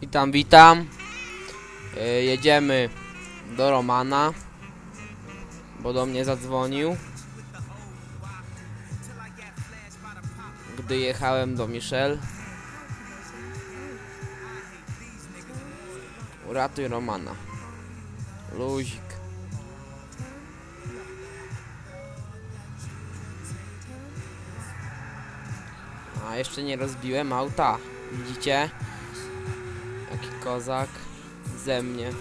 Witam, witam. E, jedziemy do Romana, bo do mnie zadzwonił. Gdy jechałem do Michel. Uratuj Romana. Luzik. A jeszcze nie rozbiłem auta. Widzicie? Kozak ze mnie. Ym.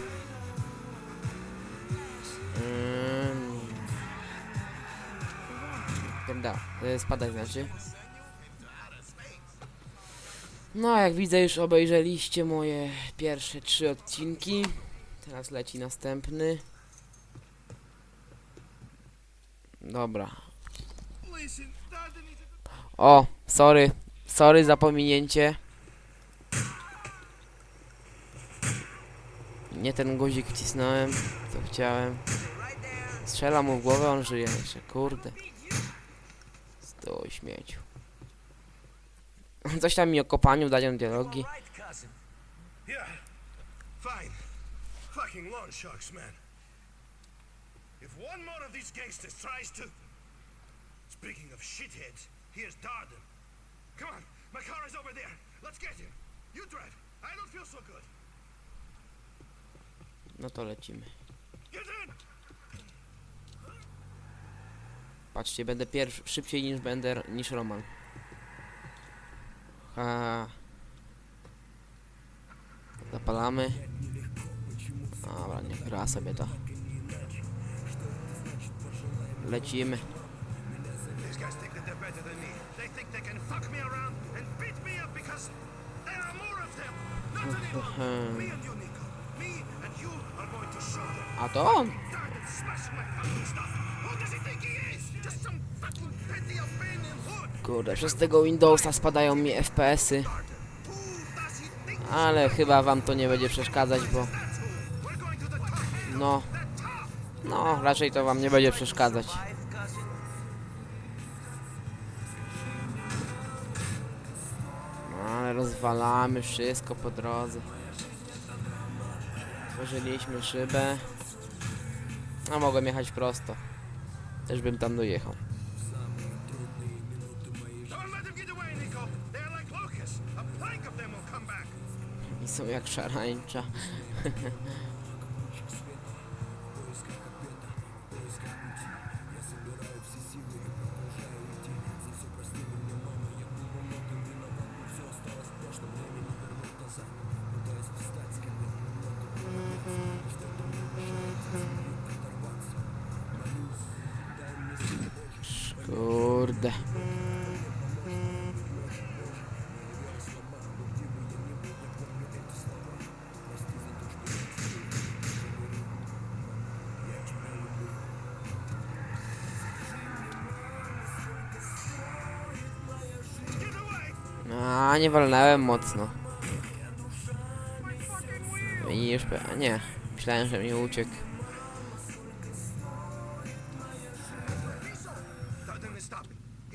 Pierda, y, spadaj znaczy. No, jak widzę, już obejrzeliście moje pierwsze trzy odcinki. Teraz leci następny. Dobra. O, sorry. Sorry za pominięcie. Nie ten guzik wcisnąłem, co chciałem. Strzela mu w głowę, on żyje jeszcze, kurde. Stój śmieciu. Coś tam mi o kopaniu, danią dialogi. Speaking of shitheads, here's Darden. Come on, my car is over there. Let's get him. You drive. I don't feel so good. No to lecimy. Patrzcie, będę pierwszy, szybciej niż będę, niż Roman. Ha. Zapalamy. Dobra, niech gra sobie to. Lecimy. These A to on! Kurde, przez tego Windowsa spadają mi FPS-y. Ale chyba wam to nie będzie przeszkadzać, bo no, no, raczej to wam nie będzie przeszkadzać. No, ale rozwalamy wszystko po drodze. Otworzyliśmy szybę. No, mogłem jechać prosto. Też bym tam dojechał. Don't let them get A, nie walnąłem mocno. A nie. Myślałem, że mi uciekł.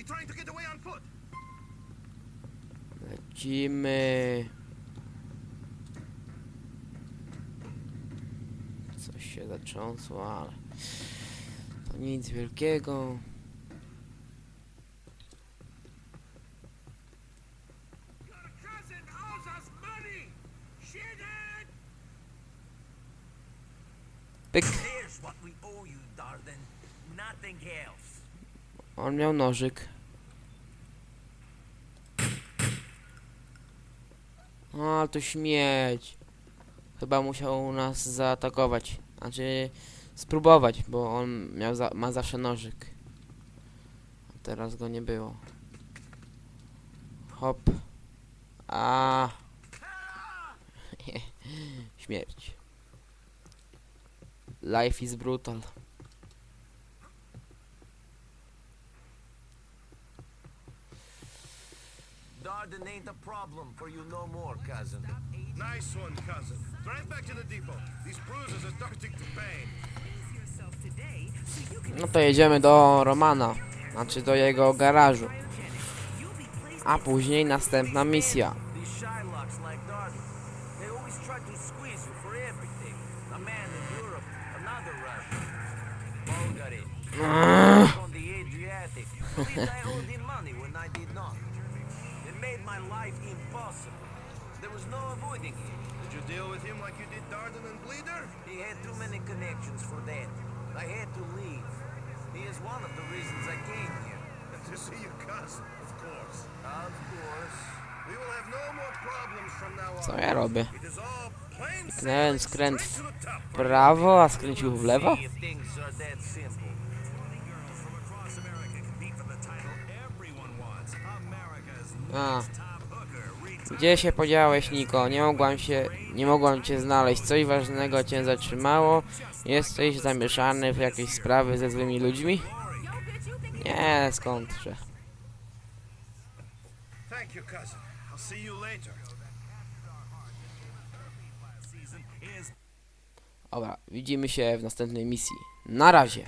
Stopping. He's trying to get away on foot. Lecimy. Coś się zatrząsło, ale to nic wielkiego. Pyk. Nothing else. On miał nożyk. O, ale to śmieć. Chyba musiał nas zaatakować. Znaczy, spróbować, bo on miał za ma zawsze nożyk. A teraz go nie było. Hop. A. Śmierć. Life is brutal. Darden ain't a problem for you no more, cousin. Nice one, cousin. Drive back to the depot. These bruises are starting to pain. No to jedziemy do Romana. Znaczy do jego garażu. A później następna misja. Made my life impossible. There was no avoiding him. Did you deal with him like you did Darden and Bleeder? He had too many connections for that. I had to leave. He is one of the reasons I came here. To see your cousin, of course. Of course. We will have no more problems from now on. Co ja robię? It is all plain Kliknąłem sailing skręt w to the top. prawo, a skręcił w lewo? A, gdzie się podziałeś, Niko? Nie mogłam się, nie mogłam cię znaleźć. Coś ważnego cię zatrzymało? Jesteś zamieszany w jakieś sprawy ze złymi ludźmi? Nie, skądże. Thank you, cousin. I'll see you later. Dobra, widzimy się w następnej misji. Na razie.